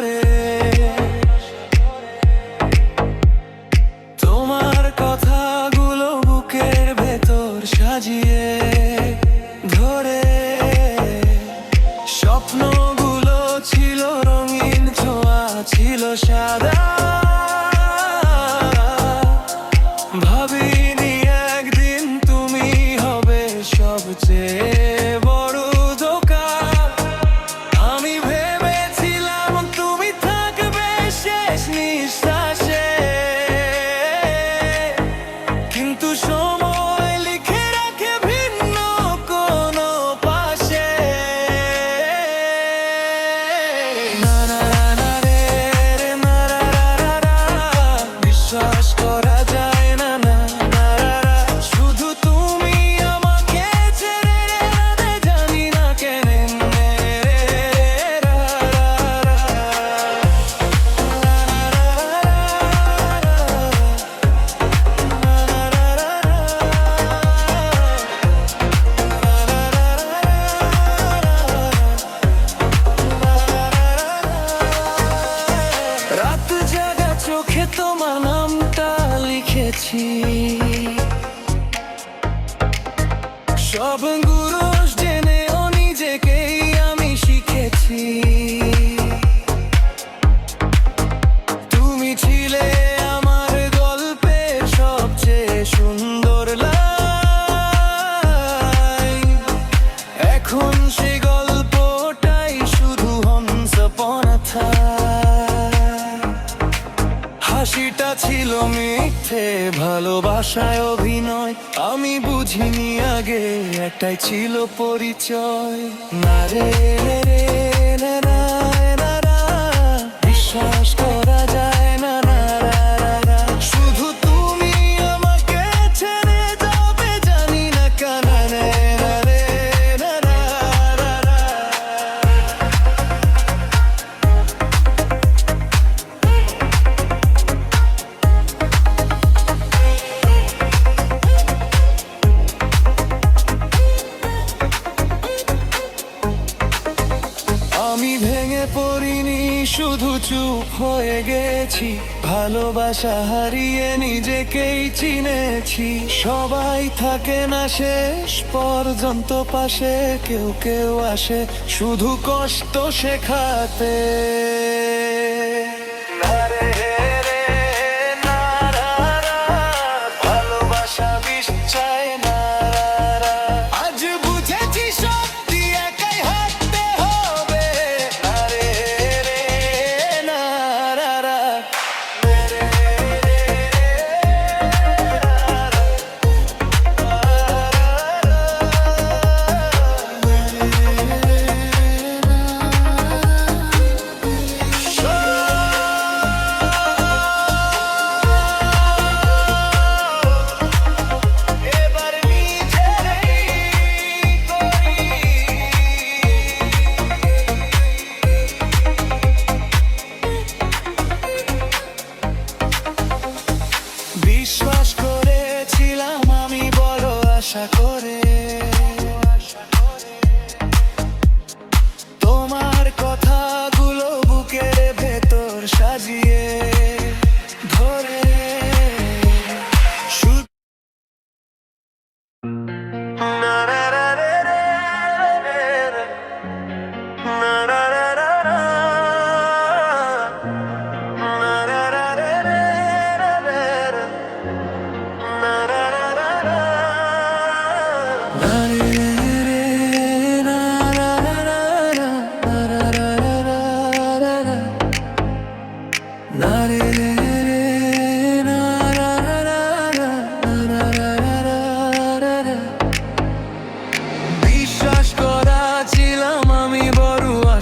colores. তোমার নামটা লিখেছি। ভাষায় অভিনয় আমি বুঝিনি আগে একটাই ছিল পরিচয় না রে বিশ্বাস কর হয়ে গেছি, ভালোবাসা হারিয়ে নিজেকেই চিনেছি। সবাই থাকে না শেষ পর্যন্ত পাশে, কেউ কেউ আসে শুধু কষ্ট শেখাতে।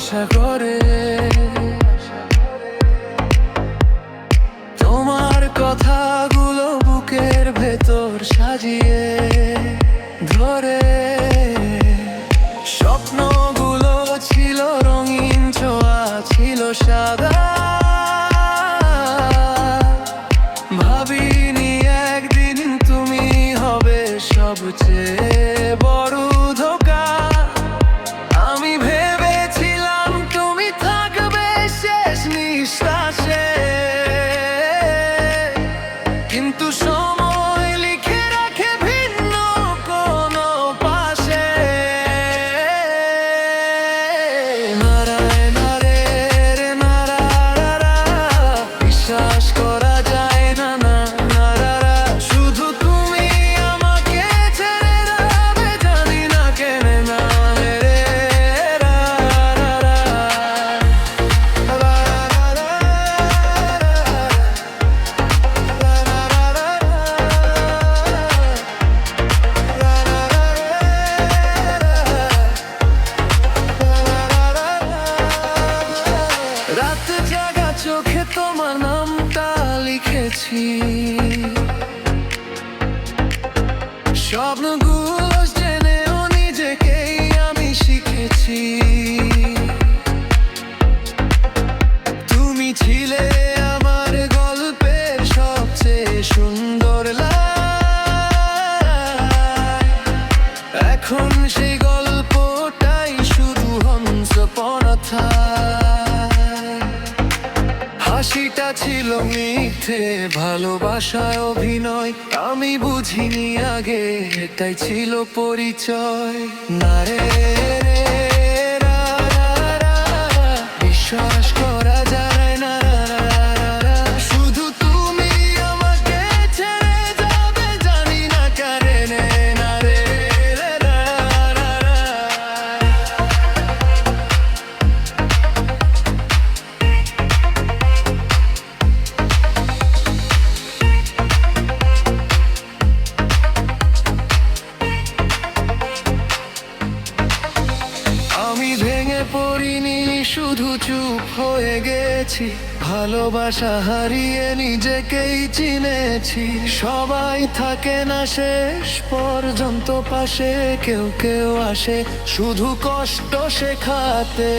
আশা করে তোমার কথাগুলো বুকের ভেতর সাজিয়ে ধরে। স্বপ্নগুলো ছিল রঙিন ছোঁয়া ছিল সাদা। মিথ্যে ভালোবাসায় অভিনয় আমি বুঝিনি আগে এটাই ছিল পরিচয় না রে বিশ্বাস কর পড়িনি, শুধু চুপ হয়ে গেছি। ভালোবাসা হারিয়ে নিজেকেই চিনেছি। সবাই থাকে না শেষ পর্যন্ত পাশে, কেউ কেউ আসে শুধু কষ্ট শেখাতে।